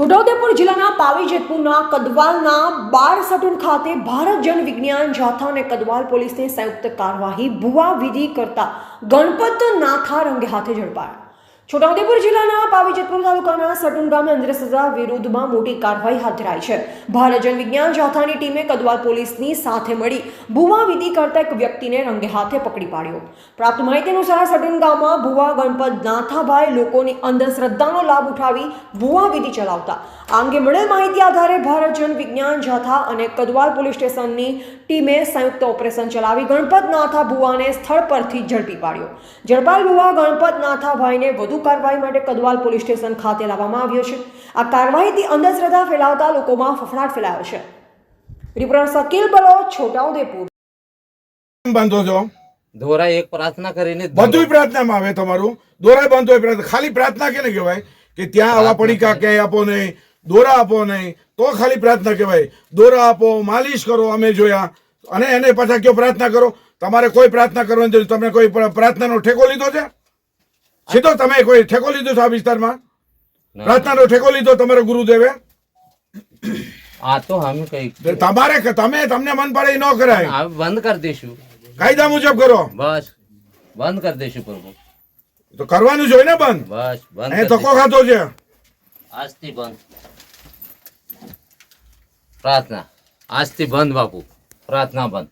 છોટાઉદેપુર જિલ્લાના પાવી જેતપુરના કદવાલના બારસટુન ખાતે ભારત જન વિજ્ઞાન જાથા અને કદવાલ પોલીસની સંયુક્ત કાર્યવાહી ભુવા વિધિ કરતા ગણપત નાથા રંગે હાથે ઝડપાયા. છોટાઉદેપુર જિલ્લાના પાવી તાલુકાના સટુન ગામે અંધશ્રદ્ધા વિરુદ્ધમાં મોટી કાર્યવાહી હાથ ધરાઈ છે. ભારત જનવિજ્ઞાન જાથાની ટીમે કદવાલ પોલીસની સાથે મળી ભુવા વિધિ કરતા એક વ્યક્તિને રંગે હાથે પકડી પાડ્યો. પ્રાપ્ત માહિતી અનુસાર સટુન ગામમાં ભુવા ગણપત નાથાભાઈ લોકોની અંધશ્રદ્ધાનો લાભ ઉઠાવી ભુવા વિધિ ચલાવતા. આ અંગે મળેલ માહિતી આધારે ભારત જનવિજ્ઞાન જાથા અને કદવાલ પોલીસ સ્ટેશનની ટીમે સંયુક્ત ઓપરેશન ચલાવી ગણપત નાથા ભુવાને સ્થળ પરથી ઝડપી પાડ્યો. ઝડપાયેલ ભુવા ગણપત નાથાભાઈને વધુ કાર્યવાહી માટે કદવાલ પોલીસ સ્ટેશન ખાતે લાવવામાં આવ્યો છે. આ કાર્યવાહીથી અંધશ્રદ્ધા ફેલાવતા લોકોમાં ફફડાટ ફેલાયો છે. રિપોર્ટર શકીલ બલો છોટાઉદેપુર. બાંધો છો? ધોરા એક પ્રાર્થના કરીને બધું. પ્રાર્થનામાં આવે તમારું. દોરા બાંધો પ્રાર્થના. ખાલી પ્રાર્થના કેને કહેવાય? કે ત્યાં આવા પડીકા ક્યાંય આપો નહીં દોરા આપો નહીં તો ખાલી પ્રાર્થના કહેવાય. દોરા આપો માલિશ કરો અમે જોયા. અને એને પાછા કયો પ્રાર્થના કરો? તમારે કોઈ પ્રાર્થના કરવાની જરૂર તમે કોઈ પ્ર- પ્રાર્થનાનો ઠેકો લીધો છે? સીધો તમે કોઈ ઠેકો લીધો છો આ વિસ્તારમાં. પ્રાર્થનાનો ઠેકો લીધો તમારો ગુરુદેવે? આ તો અમે કઈ તમારે તમે તમને મન પડે ન કરાય. બંધ કરી દઈશું. કાયદા મુજબ કરો. બસ. બંધ કરી દઈશું પ્રભુ. તો કરવાનું જ હોય ને બંધ. બસ બંધ એ ધક્કો ખાતો છે. આજથી બંધ. પ્રાર્થના. આજથી બંધ બાપુ. પ્રાર્થના બંધ.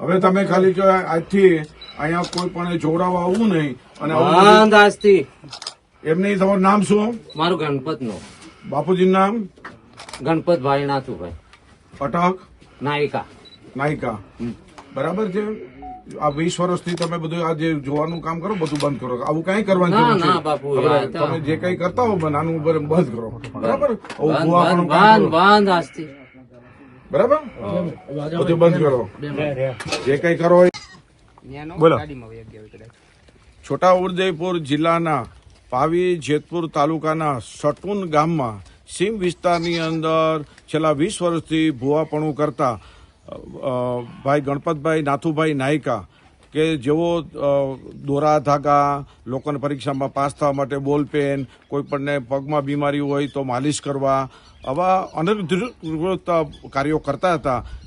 હવે તમે ખાલી જો આજથી અહીંયા કોઈ પણ જોડાવા આવવું નહીં અને આજથી. એમને તમારું નામ શું? મારું ગણપતનું બાપુજીનું નામ? ગણપત ભાઈ નાથુભાઈ. અટક? નાયિકા. નાયિકા. બરાબર છે? આ વીસ વર્ષથી તમે બધું આ જે જોવાનું કામ કરો બધું બંધ કરો. આવું કઈ કરવાનું તમે જે કઈ કરતા હો નાનું બંધ કરો. બરાબર. બંધ આજથી. બરાબર? બધું બંધ કરો. જે કઈ કરો બોલો. છોટા છોટાઉદેપુર જિલ્લાના પાવી જેતપુર તાલુકાના સટુન ગામમાં સીમ વિસ્તારની અંદર છેલ્લા વીસ વર્ષથી ભુવાપણું કરતા ભાઈ ગણપતભાઈ નાથુભાઈ નાયકા કે જેઓ દોરા, ધાગા લોકોને પરીક્ષામાં પાસ થવા માટે બોલપેન કોઈપણને પગમાં બીમારી હોય તો માલિશ કરવા આવા અનેક કાર્યો કરતા હતા.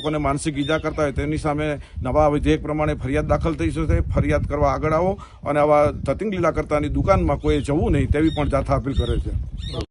લોકોને માનસિક ઈજા કરતા હોય તેની સામે નવા વિધેયક પ્રમાણે ફરિયાદ દાખલ થઈ શકે ફરિયાદ કરવા આગળ આવો અને આવા તતિંગ લીલા કરતાની દુકાનમાં કોઈ જવું નહીં તેવી પણ જાથા અપીલ કરે છે.